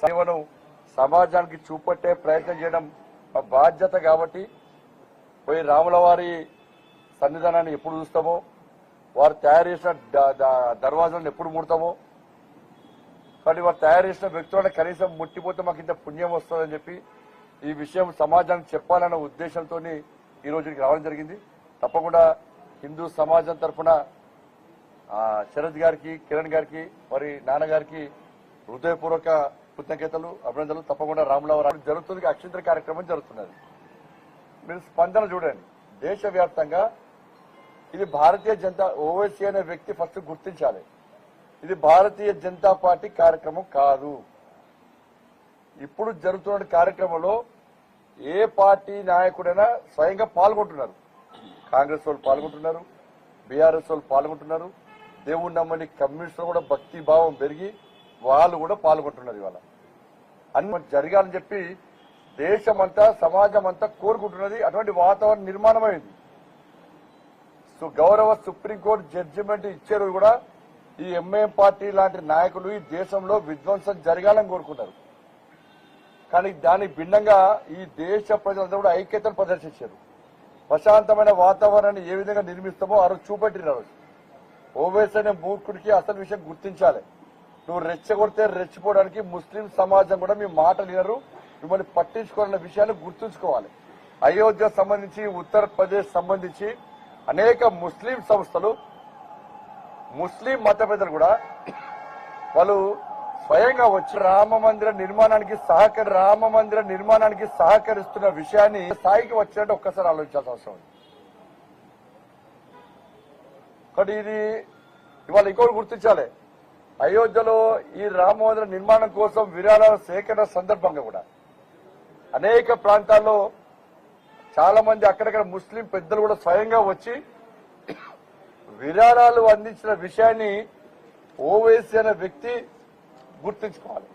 సేవను సమాజానికి చూపట్టే ప్రయత్నం చేయడం మా బాధ్యత కాబట్టి పోయి రాముల వారి సన్నిధానాన్ని ఎప్పుడు చూస్తామో వారు తయారు చేసిన దర్వాజాలను ఎప్పుడు ముడతామో కానీ వారు తయారు చేసిన వ్యక్తులను కనీసం ముట్టిపోతే మాకు ఇంత పుణ్యం వస్తుందని చెప్పి ఈ విషయం సమాజానికి చెప్పాలన్న ఉద్దేశంతో ఈ రోజుకి రావడం జరిగింది. తప్పకుండా హిందూ సమాజం తరఫున శరత్ గారికి కిరణ్ గారికి మరి నాన్నగారికి హృదయపూర్వక కృతజ్ఞతలు అభినందనలు. తప్పకుండా రాములవారు జరుగుతుంది. అక్షంతర కార్యక్రమం జరుగుతున్నది. మీరు స్పందన చూడండి. దేశవ్యాప్తంగా ఇది భారతీయ జనతా ఓవైసీ అనే వ్యక్తి ఫస్ట్ గుర్తించాలి. ఇది భారతీయ జనతా పార్టీ కార్యక్రమం కాదు. ఇప్పుడు జరుగుతున్న కార్యక్రమంలో ఏ పార్టీ నాయకుడైనా స్వయంగా పాల్గొంటున్నారు. కాంగ్రెస్ వాళ్ళు పాల్గొంటున్నారు బీఆర్ఎస్ వాళ్ళు పాల్గొంటున్నారు. దేవుడు నమ్మని కమ్యూనిస్టులు కూడా భక్తి భావం పెరిగి వాళ్ళు కూడా పాల్గొంటున్నారు ఇవాళ. అన్ని జరగాలని చెప్పి దేశమంతా సమాజం అంతా కోరుకుంటున్నది. అటువంటి వాతావరణం నిర్మాణమైంది. సో గౌరవ సుప్రీంకోర్టు జడ్జిమెంట్ ఇచ్చే రోజు కూడా ఈ ఎంఐఎం పార్టీ లాంటి నాయకులు ఈ దేశంలో విధ్వంసం జరగాలని కోరుకుంటారు. కానీ దానికి భిన్నంగా ఈ దేశ ప్రజలందరూ కూడా ఐక్యతను ప్రదర్శించారు. ప్రశాంతమైన వాతావరణాన్ని ఏ విధంగా నిర్మిస్తామో ఆ రోజు చూపెట్టినారు ఓవేసనే అనే మూర్ఖుడికి అసలు విషయం గుర్తించాలి. నువ్వు రెచ్చగొడితే రెచ్చిపోవడానికి ముస్లిం సమాజం కూడా మీ మాట వినరు. మిమ్మల్ని పట్టించుకోవాలన్న విషయాన్ని గుర్తుంచుకోవాలి. అయోధ్య సంబంధించి ఉత్తరప్రదేశ్ సంబంధించి అనేక ముస్లిం సంస్థలు ముస్లిం మత పెద్దలు కూడా వాళ్ళు స్వయంగా వచ్చి రామ మందిర నిర్మాణానికి సహకరి రామ మందిర నిర్మాణానికి సహకరిస్తున్న విషయాన్ని స్థాయికి వచ్చినట్టు ఒక్కసారి ఆలోచించాల్సిన అవసరం ఉంది. కాబట్టి ఇది ఇవాళ ఇంకోటి గుర్తించాలి. అయోధ్యలో ఈ రామ మందిర నిర్మాణం కోసం విరాళాల సేకరణ సందర్భంగా కూడా అనేక ప్రాంతాల్లో చాలా మంది అక్కడక్కడ ముస్లిం పెద్దలు కూడా స్వయంగా వచ్చి విరాళాలు అందించిన విషయాన్ని ఓవైసీ అనే వ్యక్తి గుర్తుంచుకోవాలి.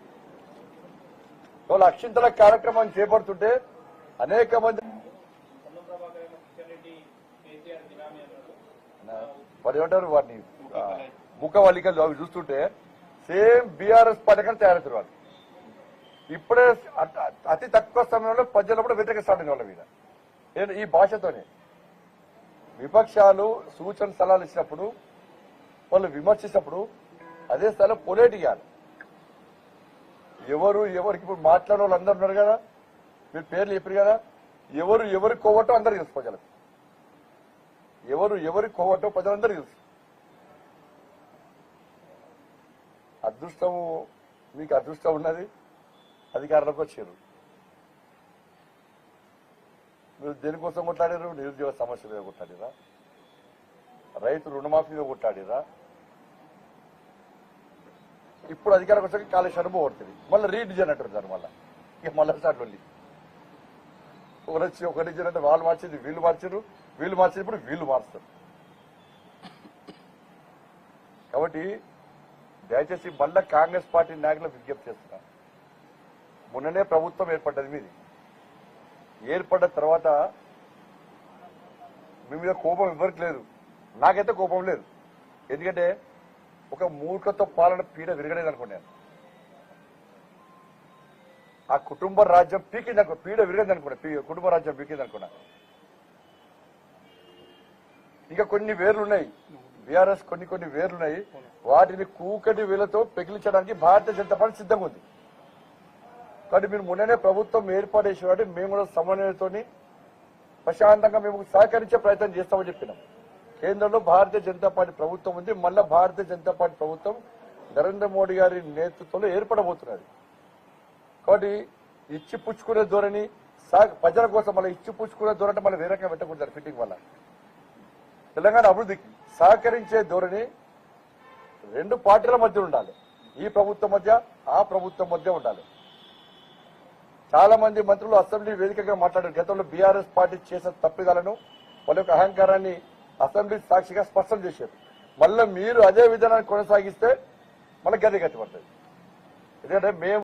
వాళ్ళ అక్షింతల కార్యక్రమం చేపడుతుంటే అనేక మంది వాడు ఏమంటారు వాడిని ఆ, ముఖవల్లికలు అవి చూస్తుంటే సేమ్ బీఆర్ఎస్ పథకం తయారవుతారు వాళ్ళు ఇప్పుడే అతి తక్కువ సమయంలో ప్రజలు కూడా వ్యతిరేక స్టార్ట్ వాళ్ళ మీద. ఈ భాషతోనే. విపక్షాలు సూచన సలహాలు ఇచ్చినప్పుడు వాళ్ళు విమర్శించినప్పుడు అదే స్థలం పొలేట్ ఇవ్వాలి ఎవరు ఎవరికి ఇప్పుడు మాట్లాడే వాళ్ళు అందరు ఉన్నారు కదా? మీరు పేర్లు చెప్పారు కదా? ఎవరు ఎవరికి కోవటం అందరు తెలుసు ప్రజలకు. ఎవరు ఎవరికి కోవటో ప్రజలందరూ తెలుసు. అదృష్టము మీకు అదృష్టం ఉన్నది అధికారంలోకి వచ్చారు. మీరు దేనికోసం కొట్లాడారు? నిరుద్యోగ సమస్య మీద కొట్లాడారా? రైతు రుణమాఫీ మీద కొట్లాడారా? ఇప్పుడు అధికారం వచ్చాక కాళేశ్వరం పోగొడుతుంది మళ్ళీ రీడిజన్ అంటారు దాని మళ్ళీ. ఇక మళ్ళీ స్టార్ట్ వెళ్ళి ఒకరు వచ్చి ఒక రీజన్ అంటే వాళ్ళు మార్చింది వీళ్ళు మార్చారు. వీళ్ళు మార్చినప్పుడు వీళ్ళు మారుస్తారు. కాబట్టి దయచేసి మళ్ళా కాంగ్రెస్ పార్టీ నాయకులకు విజ్ఞప్తి చేస్తున్నా. మొన్ననే ప్రభుత్వం ఏర్పడ్డది మీది. ఏర్పడ్డ తర్వాత మీ మీద కోపం ఎవరికి లేదు. నాకైతే కోపం లేదు. ఎందుకంటే ఒక మూర్ఖతో పాలన పీడ విరగలేదు అనుకున్నాను ఆ కుటుంబ రాజ్యం పీకింది అనుకో పీడ విరగదు అనుకున్నా కుటుంబ రాజ్యం పీకింది అనుకున్నా ఇంకా కొన్ని వేర్లు ఉన్నాయి. బీఆర్ఎస్ కొన్ని కొన్ని వేర్లు ఉన్నాయి వాటిని కూకటి వేలతో పెకిలించడానికి భారతీయ జనతా పార్టీ సిద్ధంగా ఉంది. కానీ మీరు మొన్ననే ప్రభుత్వం ఏర్పాటు చేసే వాటి మేము కూడా సమన్వయంతో ప్రశాంతంగా మేము సహకరించే ప్రయత్నం చేస్తామని చెప్పినాం. కేంద్రంలో భారతీయ జనతా పార్టీ ప్రభుత్వం ఉంది. మళ్ళా భారతీయ జనతా పార్టీ ప్రభుత్వం నరేంద్ర మోడీ గారి నేతృత్వంలో ఏర్పడబోతున్నది. కాబట్టి ఇచ్చి పుచ్చుకునే ధోరణి ప్రజల కోసం మళ్ళీ ఇచ్చి పుచ్చుకునే ధోరణి మళ్ళీ వేరే రకంగా పెట్టకూడదు ఫిట్టింగ్ వల్ల. తెలంగాణ అభివృద్ధికి సహకరించే ధోరణి రెండు పార్టీల మధ్య ఉండాలి. ఈ ప్రభుత్వం మధ్య ఆ ప్రభుత్వం మధ్య ఉండాలి. చాలా మంది మంత్రులు అసెంబ్లీ వేదికగా మాట్లాడారు. గతంలో బీఆర్ఎస్ పార్టీ చేసిన తప్పిదాలను వాళ్ళ యొక్క అహంకారాన్ని అసెంబ్లీ సాక్షిగా స్పష్టం చేశారు. మళ్ళీ మీరు అదే విధానాన్ని కొనసాగిస్తే మళ్ళీ గది గతి పడుతుంది ఎందుకంటే మేము